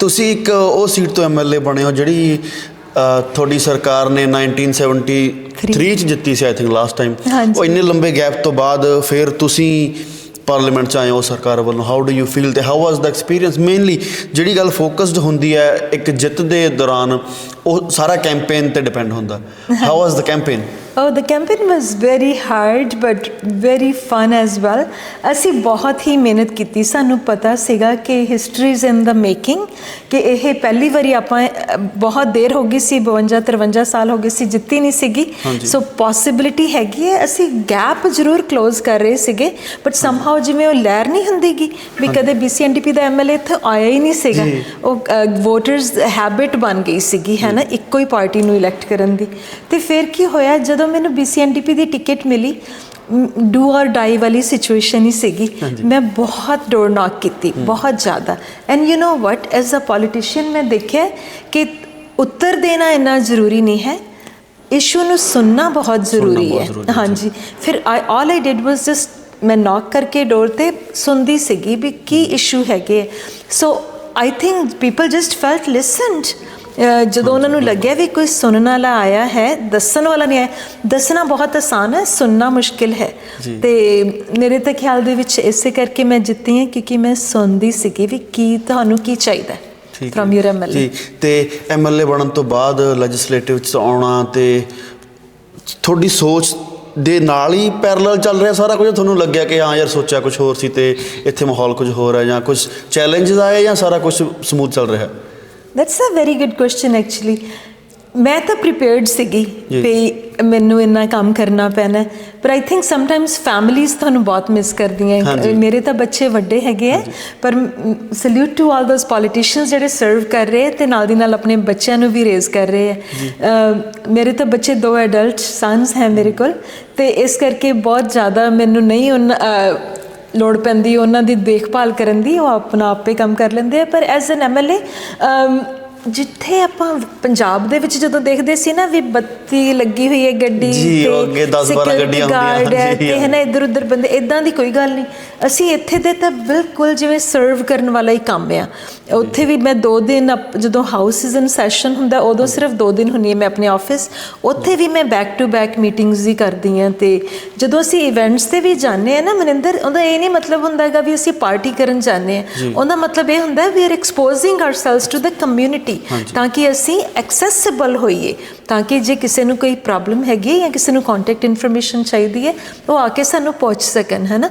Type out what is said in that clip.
ਤੁਸੀਂ ਇੱਕ ਉਹ ਸੀਟ ਤੋਂ ਐਮਐਲਏ ਬਣੇ ਹੋ ਜਿਹੜੀ ਤੁਹਾਡੀ ਸਰਕਾਰ ਨੇ 1973 ਚ ਜਿੱਤੀ ਸੀ ਆਈ ਥਿੰਕ ਲਾਸਟ ਟਾਈਮ। ਉਹ ਇੰਨੇ ਲੰਬੇ ਗੈਪ ਤੋਂ ਬਾਅਦ ਫਿਰ ਤੁਸੀਂ ਪਾਰਲੀਮੈਂਟ ਚ ਆਏ ਹੋ ਸਰਕਾਰ ਵੱਲੋਂ। ਹਾਊ ਡੂ ਯੂ ਫੀਲ ਤੇ how was the experience mainly ਜਿਹੜੀ ਗੱਲ ਫੋਕਸਡ ਹੁੰਦੀ ਹੈ ਇੱਕ ਜਿੱਤ ਦੇ ਦੌਰਾਨ ਉਹ ਸਾਰਾ ਕੈਂਪੇਨ ਤੇ ਡਿਪੈਂਡ ਹੁੰਦਾ। How was the campaign Oh, the campaign was very hard but very fun as well. ਅਸੀਂ ਬਹੁਤ ਹੀ ਮਿਹਨਤ ਕੀਤੀ। ਸਾਨੂੰ ਪਤਾ ਸੀਗਾ ਕਿ history is in the making ਕਿ ਇਹ ਪਹਿਲੀ ਵਾਰੀ ਆਪਾਂ ਬਹੁਤ ਦੇਰ ਹੋ ਗਈ ਸੀ 52 53 ਸਾਲ ਹੋ ਗਏ ਸੀ ਜਿੱਤੀ ਨਹੀਂ ਸੀਗੀ। ਸੋ ਪੋਸਿਬਿਲਿਟੀ ਹੈਗੀ ਹੈ। ਅਸੀਂ ਗੈਪ ਜ਼ਰੂਰ ক্লোਜ਼ ਕਰ ਰਹੇ ਸੀਗੇ ਬਟ ਸਮਹਾਉ ਜਿਵੇਂ ਉਹ ਲਹਿਰ ਨਹੀਂ ਹੁੰਦੀਗੀ ਵੀ ਕਦੇ ਬੀਸੀਐਨਡੀਪੀ ਦਾ ਐਮਐਲਏ ਇੱਥੇ ਆਇਆ ਹੀ ਨਹੀਂ ਸੀਗਾ। ਉਹ ਵੋਟਰਸ ਹੈਬਿਟ ਬਣ ਗਈ ਸੀਗੀ ਹੈ ਨਾ ਇੱਕੋ ਹੀ ਪਾਰਟੀ ਨੂੰ ਇਲੈਕਟ ਕਰਨ ਦੀ। ਤੇ ਫਿਰ ਕੀ ਹੋਇਆ ਜਦੋਂ ਮੈਨੂੰ ਬੀਸੀਐਨਡੀਪੀ ਦੀ ਟਿਕਟ ਮਿਲੀ ਡੂ ਔਰ ਡਾਈ ਵਾਲੀ ਸਿਚੁਏਸ਼ਨ ਹੀ ਸੀਗੀ। ਮੈਂ ਬਹੁਤ ਡੋਰ ਨੌਕ ਕੀਤੀ ਬਹੁਤ ਜ਼ਿਆਦਾ। And you know what as a politician ਮੈਂ ਦੇਖਿਆ ਕਿ ਉੱਤਰ ਦੇਣਾ ਇੰਨਾ ਜ਼ਰੂਰੀ ਨਹੀਂ ਹੈ। ਇਸ਼ੂ ਨੂੰ ਸੁਣਨਾ ਬਹੁਤ ਜ਼ਰੂਰੀ ਬਹੁਤ ਹੈ। ਜ਼ਰੂਰੀ ਹੈ, ਹਾਂਜੀ। ਫਿਰ ਆਈ ਆਲ ਆਈ ਡਿਡ ਵਾਸ ਜਸਟ ਮੈਂ ਨੌਕ ਕਰਕੇ ਡੋਰ ਤੇ ਸੁਣਦੀ ਸੀਗੀ ਵੀ ਕੀ ਇਸ਼ੂ ਹੈਗੇ so I think people just felt listened ਜਦੋਂ ਉਹਨਾਂ ਨੂੰ ਲੱਗਿਆ ਵੀ ਕੋਈ ਸੁਣਨ ਵਾਲਾ ਆਇਆ ਹੈ ਦੱਸਣ ਵਾਲਾ ਨਹੀਂ ਆਇਆ ਦੱਸਣਾ ਬਹੁਤ ਆਸਾਨ ਹੈ ਸੁਣਨਾ ਮੁਸ਼ਕਿਲ ਹੈ। ਤੇ ਮੇਰੇ ਤਾਂ ਖਿਆਲ ਦੇ ਵਿੱਚ ਇਸੇ ਕਰਕੇ ਮੈਂ ਜਿੱਤੀ ਹਾਂ ਕਿਉਂਕਿ ਮੈਂ ਸੁਣਦੀ ਸੀਗੀ ਵੀ ਕੀ ਤੁਹਾਨੂੰ ਕੀ ਚਾਹੀਦਾ ਫਰਮ। ਯੂਰ ਐਮਐਲਏ ਜੀ ਤੇ ਐਮਐਲਏ ਬਣਨ ਤੋਂ ਬਾਅਦ ਲੈਜਿਸਲੇਟਿਵ ਚ ਆਉਣਾ ਤੇ ਤੁਹਾਡੀ ਸੋਚ ਦੇ ਨਾਲ ਹੀ ਪੈਰਲਲ ਚੱਲ ਰਿਹਾ ਸਾਰਾ ਕੁਝ ਤੁਹਾਨੂੰ ਲੱਗਿਆ ਕਿ ਹਾਂ ਯਾਰ ਸੋਚਿਆ ਕੁਝ ਹੋਰ ਸੀ ਤੇ ਇੱਥੇ ਮਾਹੌਲ ਕੁਝ ਹੋਰ ਹੈ ਜਾਂ ਕੁਝ ਚੈਲੰਜਸ ਆਏ ਜਾਂ ਸਾਰਾ ਕੁਝ ਸਮੂਥ ਚੱਲ ਰਿਹਾ that's a very good question actually ਮੈਂ ਤਾਂ ਪ੍ਰੀਪੇਅਰਡ ਸੀਗੀ। ਵੀ ਮੈਨੂੰ ਇੰਨਾ ਕੰਮ ਕਰਨਾ ਪੈਣਾ। ਪਰ ਆਈ ਥਿੰਕ ਸਮਟਾਈਮਸ ਫੈਮਿਲੀਜ਼ ਤੁਹਾਨੂੰ ਬਹੁਤ ਮਿਸ ਕਰਦੀਆਂ। ਮੇਰੇ ਤਾਂ ਬੱਚੇ ਵੱਡੇ ਹੈਗੇ ਆ ਪਰ salute to all those politicians ਜਿਹੜੇ ਸਰਵ ਕਰ ਰਹੇ ਤੇ ਨਾਲ ਦੀ ਨਾਲ ਆਪਣੇ ਬੱਚਿਆਂ ਨੂੰ ਵੀ ਰੇਜ਼ ਕਰ ਰਹੇ ਅਹ, ਮੇਰੇ ਤਾਂ ਬੱਚੇ ਦੋ ਐਡਲਟ ਸਨਸ ਹੈ ਮੇਰੇ ਕੋਲ ਤੇ ਇਸ ਕਰਕੇ ਬਹੁਤ ਜ਼ਿਆਦਾ ਮੈਨੂੰ ਨਹੀਂ ਲੋੜ ਪੈਂਦੀ, ਉਹਨਾਂ ਦੀ ਦੇਖਭਾਲ ਕਰਨ ਦੀ, ਉਹ ਆਪਣਾ ਆਪੇ ਕੰਮ ਕਰ ਲੈਂਦੇ ਆ। ਪਰ ਐਜ਼ ਐਨ ਐਮਐਲਏ ਜਿੱਥੇ ਆਪਾਂ ਪੰਜਾਬ ਦੇ ਵਿੱਚ ਜਦੋਂ ਦੇਖਦੇ ਸੀ ਨਾ ਵੀ ਬੱਤੀ ਲੱਗੀ ਹੋਈ ਹੈ ਗੱਡੀ ਜੀ, ਅੱਗੇ 10 12 security ਗੱਡੀਆਂ ਹੁੰਦੀਆਂ, ਜੀ, ਤੇ ਹੈ ਨਾ ਇੱਧਰ ਉੱਧਰ ਬੰਦੇ ਇਦਾਂ ਦੀ ਕੋਈ ਗੱਲ ਨਹੀਂ। ਅਸੀਂ ਇੱਥੇ ਦੇ ਤਾਂ ਬਿਲਕੁਲ ਜਿਵੇਂ ਸਰਵ ਕਰਨ ਵਾਲਾ ਹੀ ਕੰਮ ਆ। ਉੱਥੇ ਵੀ ਮੈਂ ਦੋ ਦਿਨ ਅਪ- ਜਦੋਂ ਹਾਊਸ ਇਜ਼ ਇਨ ਸੈਸ਼ਨ ਹੁੰਦਾ ਉਦੋਂ ਸਿਰਫ ਦੋ ਦਿਨ ਹੁੰਨੀ ਹੈ ਮੈਂ ਆਪਣੇ ਆਫਿਸ ਉੱਥੇ ਵੀ ਮੈਂ ਬੈਕ ਟੂ ਬੈਕ ਮੀਟਿੰਗਸ ਹੀ ਕਰਦੀ ਹਾਂ ਤੇ ਜਦੋਂ ਅਸੀਂ ਇਵੈਂਟਸ ਤੇ ਵੀ ਜਾਂਦੇ ਆ ਨਾ ਮਨਿੰਦਰ ਉਹਦਾ ਇਹ ਨਹੀਂ ਮਤਲਬ ਹੁੰਦਾ ਹੈਗਾ ਵੀ ਅਸੀਂ ਪਾਰਟੀ ਕਰਨ ਜਾਂਦੇ ਆ ਉਹਦਾ ਮਤਲਬ ਇਹ ਹੁੰਦਾ we are exposing ourselves to the community ਤਾਂ ਕਿ ਅਸੀਂ ਐਕਸੈਸਿਬਲ ਹੋਈਏ ਤਾਂ ਕਿ ਜੇ ਕਿਸੇ ਨੂੰ ਕੋਈ ਪ੍ਰੋਬਲਮ ਹੈਗੀ ਹੈ ਜਾਂ ਕਿਸੇ ਨੂੰ ਕੰਟੈਕਟ ਇਨਫੋਰਮੇਸ਼ਨ ਚਾਹੀਦੀ ਹੈ ਉਹ ਆ ਕੇ ਸਾਨੂੰ ਪੁੱਛ ਸਕਣ ਹੈ ਨਾ